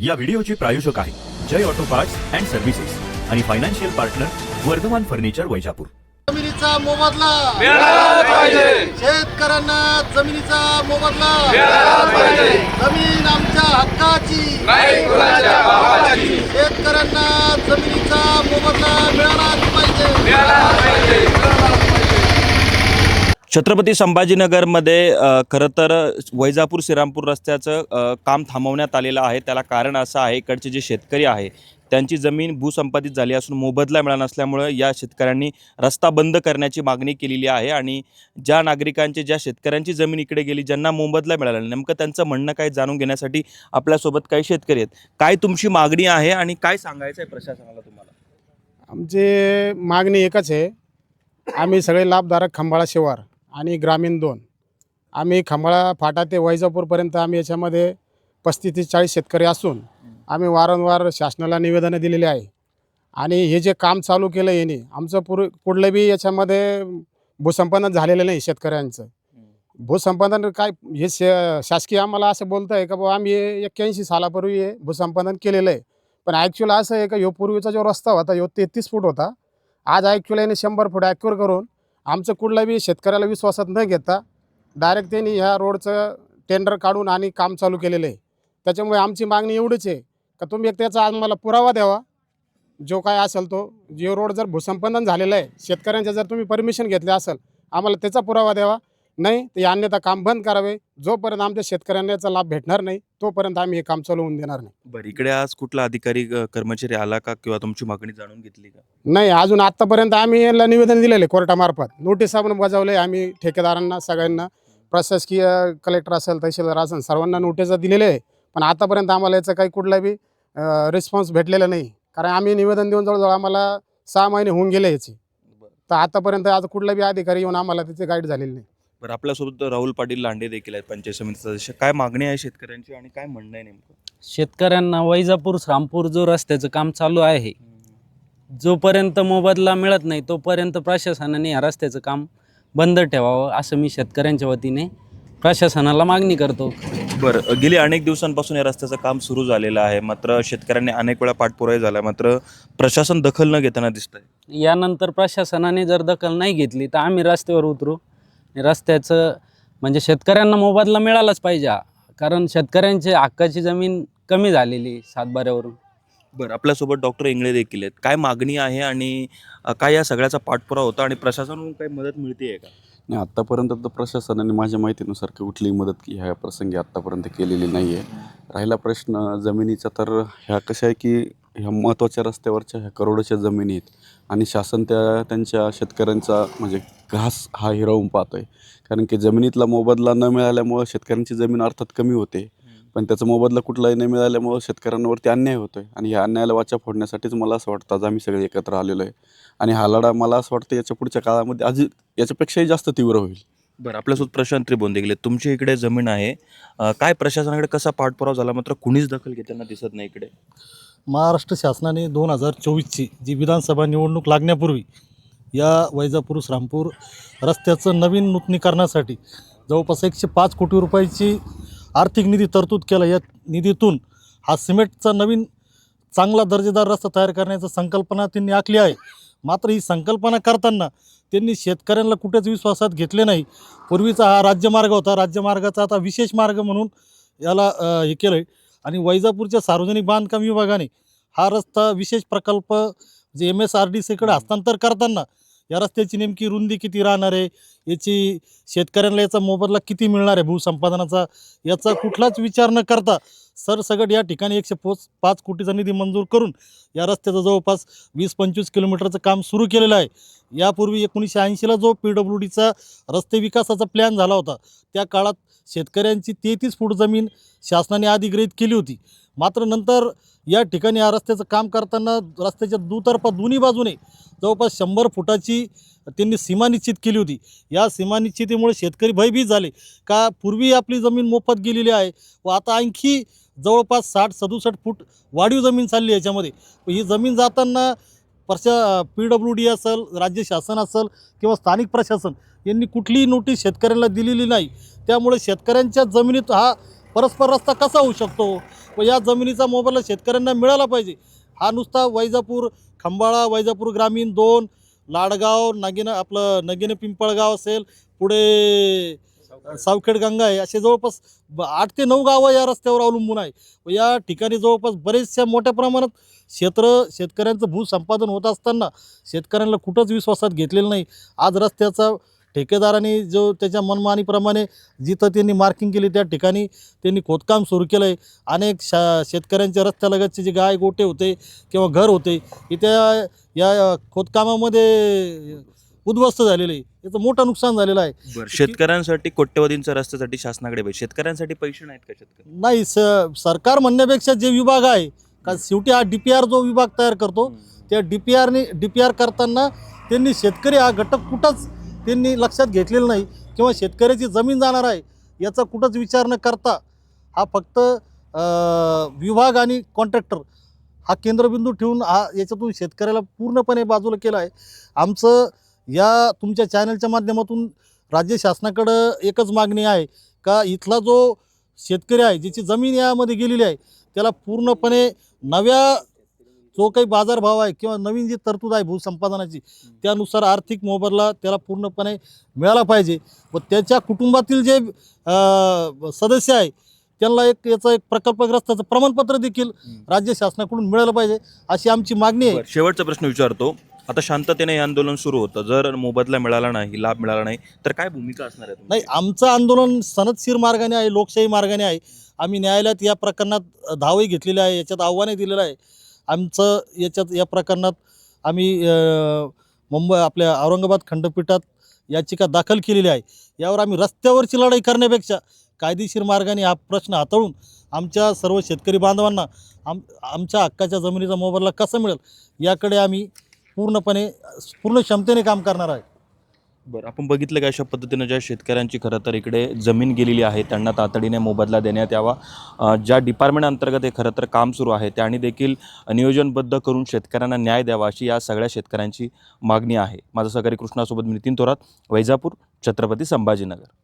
या व्हिडिओचे प्रायोजक आहे जय ऑटो पार्ट्स अँड सर्व्हिसेस आणि financial partner Vardhaman furniture Vaijapur. जमिनीचा मोबदला. मिळाला पाहिजे. शेतकऱ्यांना जमिनीचा मोबदला. मिळाला पाहिजे. जमीन आमच्या हक्काची. नाही कुणाच्या भावाची. शेतकऱ्यांना जमिनीचा मोबदला मिळालाच पाहिजे. मिळाला पाहिजे. छत्रपती संभाजीनगरमध्ये खरं तर वैजापूर श्रीरामपूर रस्त्याचं काम थांबवण्यात आलेलं आहे. त्याला कारण असं आहे इकडचे जे शेतकरी आहे त्यांची जमीन भूसंपादित झाली असून मोबदला मिळाला नसल्यामुळं या शेतकऱ्यांनी रस्ता बंद करण्याची मागणी केलेली आहे आणि ज्या नागरिकांची ज्या शेतकऱ्यांची जमीन इकडे गेली ज्यांना मोबदला मिळाला नेमकं त्यांचं म्हणणं काय जाणून घेण्यासाठी आपल्यासोबत काही शेतकरी आहेत. काय तुमची मागणी आहे आणि काय सांगायचं आहे प्रशासनाला तुम्हाला? आमची मागणी एकच आहे. आम्ही सगळे लाभधारक खंबाळा शिवार. आणि ग्रामीण दोन. आम्ही खंबाळा फाटा ते वैजापूरपर्यंत आम्ही याच्यामध्ये पस्तीस ते चाळीस शेतकरी असून आम्ही वारंवार शासनाला निवेदनं दिलेली आहे. आणि हे जे काम चालू केलं याने आमचं पूर पुढलं बी याच्यामध्ये भूसंपादन झालेलं नाही शेतकऱ्यांचं. भूसंपादन काय हे शे शासकीय आम्हाला असं बोलतं आहे का बाबा आम्ही एक्क्याऐंशी सालापूर्वी हे भूसंपादन केलेलं आहे. पण ॲक्च्युअल असं आहे का ह्यो पूर्वीचा जो रस्ता होता ह्यो तेहतीस फूट होता. आज ॲक्च्युअल याने शंभर फूट ॲक्युअर करून आमचं कुठलाही शेतकऱ्याला विश्वासात न घेता डायरेक्ट त्यांनी ह्या रोडचं टेंडर काढून आणि काम चालू केलेलं आहे. त्याच्यामुळे आमची मागणी एवढीच आहे का तुम्ही एक त्याचा आम्हाला पुरावा द्यावा. जो काय असेल तो जिओ रोड जर भूसंपादन झालेलं आहे शेतकऱ्यांच्या जर तुम्ही परमिशन घेतले असेल आम्हाला त्याचा पुरावा द्यावा. नाही ते अन्यथा काम बंद करावे. जोपर्यंत आमच्या शेतकऱ्यांना याचा लाभ भेटणार नाही तोपर्यंत आम्ही हे काम चालू होऊन देणार नाही. बरं इकडे आज कुठला अधिकारी अ, कर्मचारी आला का किंवा तुमची मागणी जाणून घेतली का? नाही अजून आत्तापर्यंत आम्ही याला निवेदन दिलेले कोर्टामार्फत. नोटीस आपण बजावले आम्ही ठेकेदारांना सगळ्यांना प्रशासकीय कलेक्टर असेल तहसीलदार असेल सर्वांना नोटिसा दिलेले आहे. पण आतापर्यंत आम्हाला याचा काही कुठला बी रिस्पॉन्स भेटलेला नाही. कारण आम्ही निवेदन देऊन जवळजवळ आम्हाला सहा महिने होऊन गेले याचे. तर आतापर्यंत आज कुठला बी अधिकारी येऊन आम्हाला त्याचे गाईड झालेले नाही. बरं आपल्यासोबत राहुल पाटील लांडे देखील आहेत पंचायत समिती सदस्य. काय मागणी आहे शेतकऱ्यांची आणि काय म्हणणं आहे नेमकं? शेतकऱ्यांना वैजापूर श्रामपूर जो रस्त्याचं काम चालू आहे जोपर्यंत मोबदला मिळत नाही तोपर्यंत प्रशासनाने या रस्त्याचं काम बंद ठेवावं असं मी शेतकऱ्यांच्या वतीने प्रशासनाला मागणी करतो. बरं गेली अनेक दिवसांपासून या रस्त्याचं काम सुरू झालेलं आहे मात्र शेतकऱ्यांनी अनेक वेळा पाठपुरावा झाला मात्र प्रशासन दखल न घेताना दिसत आहे यानंतर प्रशासनाने जर दखल नाही घेतली तर आम्ही रस्त्यावर उतरू. रस्त्याचं म्हणजे शेतकऱ्यांना मोबदला मिळालाच पाहिजे. कारण शेतकऱ्यांची हक्काची जमीन कमी झालेली आहे सातबाऱ्यावरून. बरं आपल्यासोबत डॉक्टर इंगळे देखील आहेत. काय मागणी आहे आणि काय या सगळ्याचा पाठपुरावा होता आणि प्रशासनाकडून काही मदत मिळते का? नाही आत्तापर्यंत तर प्रशासनाने माझ्या माहितीनुसार कुठलीही मदत की ह्या प्रसंगी आत्तापर्यंत केलेली नाही आहे राहिला प्रश्न जमिनीचा तर ह्या कशा आहे की ह्या महत्त्वाच्या रस्त्यावरच्या ह्या करोडोच्या जमिनी आहेत आणि शासन त्या त्यांच्या शेतकऱ्यांचा म्हणजे घास हा हिरावून पाहतो आहे कारण की जमिनीतला मोबदला न मिळाल्यामुळं शेतकऱ्यांची जमीन अर्थात कमी होते. पण त्याचा मोबदला कुठलाही न मिळाल्यामुळं शेतकऱ्यांवरती अन्याय होतो आहे आणि ह्या अन्यायाला वाचा फोडण्यासाठीच मला असं वाटतं आज आम्ही सगळे एकत्र आलेलो आहे. आणि हा लढा मला असं वाटतं याच्या पुढच्या काळामध्ये आज याच्यापेक्षाही जास्त तीव्र होईल. बरं आपल्यासोबत प्रशांत त्रिबोंदे गेले तुमच्या इकडे जमीन आहे. काय प्रशासनाकडे कसा पाठपुरावा झाला? मात्र कुणीच दखल घेताना दिसत नाही इकडे. महाराष्ट्र शासनाने दोन हजार चोवीसची जी विधानसभा निवडणूक लागण्यापूर्वी या वैजापूर श्रामपूर रस्त्याचं नवीन नूतनीकरणासाठी जवळपास एकशे पाच कोटी रुपयाची आर्थिक निधी तरतूद केला. या निधीतून हा सिमेंटचा नवीन चांगला दर्जेदार रस्ता तयार करण्याची संकल्पना त्यांनी आखली आहे. मात्र ही संकल्पना करताना त्यांनी शेतकऱ्यांना कुठेच विश्वासात घेतले नाही. पूर्वीचा हा राज्यमार्ग होता. राज्यमार्गाचा आता विशेष मार्ग म्हणून याला हे केलं आहे आणि वैजापूरच्या सार्वजनिक बांधकाम विभागाने हा रस्ता विशेष प्रकल्प J M S R D सीकडे हस्तांतर करताना या रस्त्याची नेमकी रुंदी किती राहणार आहे? याची शेतकऱ्यांना याचा मोबदला किती मिळणार आहे भूसंपादनाचा? याचा कुठलाच विचार न करता सरसगट या ठिकाणी एकशे पोच पाच कोटीचा निधी मंजूर करून या रस्त्याचं जवळपास वीस पंचवीस किलोमीटरचं काम सुरू केलेलं आहे. यापूर्वी एकोणीसशे ऐंशीला जो पी डब्ल्यू डीचा रस्ते विकासाचा प्लॅन झाला होता त्या काळात शेतकऱ्यांची तेहतीस फूट जमीन शासनाने अधिग्रहित केली होती. मात्र नंतर या ठिकाणी या रस्त्याचं काम करताना रस्त्याच्या दुतर्फा दोन्ही बाजूने जवळपास शंभर फुटाची त्यांनी सीमा निश्चित केली होती. या सीमा निश्चितीमुळे शेतकरी भयभीत झाले. का पूर्वी आपली जमीन मोफत गेलेली आहे व आता आणखी जवळपास साठ सदुसष्ट फूट वाढीव जमीन चालली याच्यामध्ये. ही जमीन जाताना प्रशा पी डब्ल्यू डी असेल राज्य शासन असेल किंवा स्थानिक प्रशासन यांनी कुठलीही नोटीस शेतकऱ्यांना दिलेली नाही. त्यामुळे शेतकऱ्यांच्या जमिनीत हा परस्पर रस्ता कसा होऊ शकतो? व या जमिनीचा मोबदला शेतकऱ्यांना मिळाला पाहिजे. हा नुसता वैजापूर खंबाळा वैजापूर ग्रामीण दोन लाडगाव नगिन आपलं नगिन पिंपळगाव असेल पुढे सावखेड गंगा आहे असे जवळपास ब- आठ ते नऊ गावं या रस्त्यावर अवलंबून आहे. व या ठिकाणी जवळपास बरेचशा मोठ्या प्रमाणात क्षेत्र शेतकऱ्यांचं भूसंपादन होत असताना शेतकऱ्यांना कुठंच विश्वासात घेतलेलं नाही. आज रस्त्याचा ठेकेदारांनी जो त्याच्या मनमानीप्रमाणे जिथं त्यांनी मार्किंग केली त्या ठिकाणी त्यांनी खोदकाम सुरू केलं आहे अनेक शा शेतकऱ्यांच्या रस्त्यालगतचे जे गाय गोटे होते किंवा घर होते त्या या खोदकामामध्ये उद्ध्वस्त झालेले आहे. याचं मोठं नुकसान झालेलं आहे. शेतकऱ्यांसाठी कोट्यवधींच्या रस्त्यासाठी शासनाकडे पाहिजे शेतकऱ्यांसाठी पैसे नाहीत का शेतकरी? नाही स सरकार म्हणण्यापेक्षा जे विभाग आहे का शेवटी हा डी पी आर जो विभाग तयार करतो त्या डी पी आरने डी पी आर करताना त्यांनी शेतकरी हा घटक कुठंच त्यांनी लक्षात घेतलेलं नाही किंवा शेतकऱ्याची जमीन जाणार आहे याचा कुठंच विचार न करता हा फक्त विभाग आणि कॉन्ट्रॅक्टर हा केंद्रबिंदू ठेवून हा याच्यातून शेतकऱ्याला पूर्णपणे बाजूला केला आहे. आमचं या तुमच्या चॅनलच्या माध्यमातून राज्य शासनाकडं एकच मागणी आहे का इथला जो शेतकरी आहे ज्याची जमीन यामध्ये गेलेली आहे त्याला पूर्णपणे नव्या जो काही बाजारभाव आहे किंवा नवीन जी तरतूद आहे भूसंपादनाची त्यानुसार आर्थिक मोबदला त्याला पूर्णपणे मिळाला पाहिजे. व त्याच्या कुटुंबातील जे सदस्य आहे त्यांना एक याचं एक प्रकल्पग्रस्ताचं प्रमाणपत्र देखील राज्य शासनाकडून मिळालं पाहिजे अशी आमची मागणी आहे. शेवटचा प्रश्न विचारतो. आता शांततेने हे आंदोलन सुरू होतं. जर मोबदला मिळाला नाही लाभ मिळाला नाही तर काय भूमिका असणार आहे? नाही आमचं आंदोलन सनदशीर मार्गाने आहे लोकशाही मार्गाने आहे. आम्ही न्यायालयात या प्रकरणात धावही घेतलेली आहे याच्यात आव्हानही दिलेलं आहे. आमचं याच्यात या प्रकरणात आम्ही मुंबई आपल्या औरंगाबाद खंडपीठात याचिका दाखल केलेली आहे. यावर आम्ही रस्त्यावरची लढाई करण्यापेक्षा कायदेशीर मार्गाने हा प्रश्न हाताळून आमच्या सर्व शेतकरी बांधवांना आम आमच्या हक्काच्या जमिनीचा मोबदला कसा मिळेल याकडे आम्ही पूर्णपणे पूर्ण क्षमतेने काम करणार आहे. बरं आपण बघितलं का अशा पद्धतीनं ज्या शेतकऱ्यांची खरं तर इकडे जमीन गेलेली आहे त्यांना तातडीने मोबदला देण्यात यावा. ज्या डिपार्टमेंट अंतर्गत हे खरं तर काम सुरू आहे त्यांनी देखील नियोजनबद्ध करून शेतकऱ्यांना न्याय द्यावा अशी या सगळ्या शेतकऱ्यांची मागणी आहे. माझं सहकारी कृष्णासोबत नितीन थोरात वैजापूर छत्रपती संभाजीनगर.